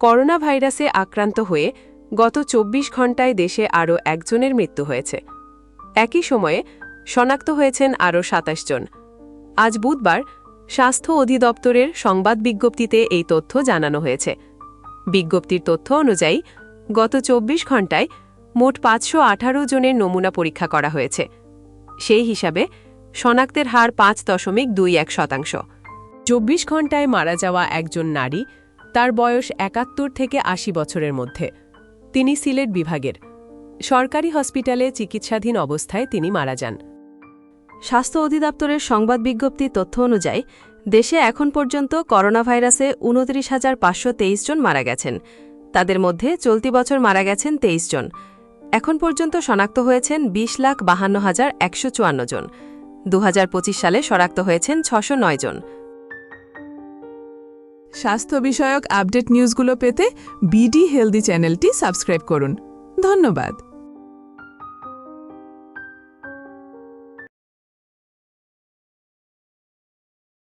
Corona ভাইরাসে আক্রান্ত হয়ে গত চব্বিশ ঘণ্টায় দেশে আরও একজনের মৃত্যু হয়েছে। একই সময়ে শনাক্ত হয়েছেন আরও সাতাশ জন। আজ বুধবার স্বাস্থ্য অধিদপ্তরের সংবাদ বিজ্ঞপ্তিতে এই তথ্য জানানো হয়েছে। বিজ্ঞপ্তির তথ্য অনুযায়ী গত চব্বিশ ঘণ্টায় মোট পাঁচশো আঠারো জনের নমুনা পরীক্ষা করা হয়েছে। সেই হিসাবে শনাক্তের হার পাঁচ দশমিক দুই এক শতাংশ। চব্বিশ ঘণ্টায় মারা যাওয়া একজন নারী তার বয়স একাত্তর থেকে আশি বছরের মধ্যে। তিনি সিলেট বিভাগের। সরকারি হসপিটালে চিকিৎসাধীন অবস্থায় তিনি মারা যান। স্বাস্থ্য অধিদপ্তরের সংবাদ বিজ্ঞপ্তির তথ্য অনুযায়ী, দেশে এখন পর্যন্ত করোনা ভাইরাসে উনত্রিশ হাজার পাঁচশো তেইশ জন মারা গেছেন। তাদের মধ্যে চলতি বছর মারা গেছেন তেইশ জন। এখন পর্যন্ত শনাক্ত হয়েছেন বিশ লাখ বাহান্ন হাজার একশো চুয়ান্ন জন। দু হাজার পঁচিশ সালে শনাক্ত হয়েছেন ছশো জন। স্বাস্থ্য বিষয়ক আপডেট নিউজগুলো পেতে বিডি হেলদি চ্যানেলটি সাবস্ক্রাইব করুন। ধন্যবাদ।